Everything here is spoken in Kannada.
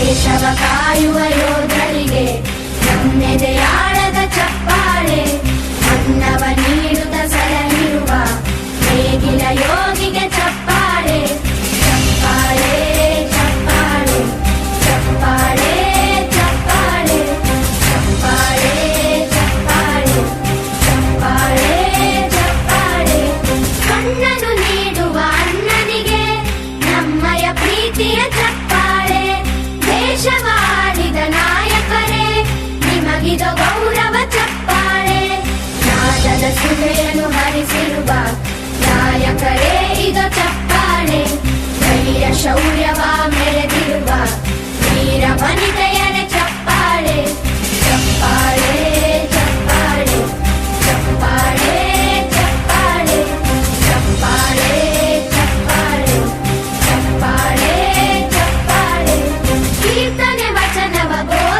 ದೇಶವ ಕಾಯುವ ಯೋಧರಿಗೆ ನಮ್ಮೆದೆಯಾಳದ ಚಪ್ಪಾಳೆ. ಅನ್ನವ ನೀಡುತ್ತ ಸಲಹಿರುವ ನೇಗಿಲ ಯೋಗಿಗೆ ಹೆಮ್ಮೆಯನ್ನು ಹರಿಸಿರುವ ನಾಯಕರೇ ಇದು ಚಪ್ಪಾಳೆ. ಧೈರ್ಯ ಶೌರ್ಯವ ಮೆರೆದಿರುವ ವೀರ ವನಿತೆ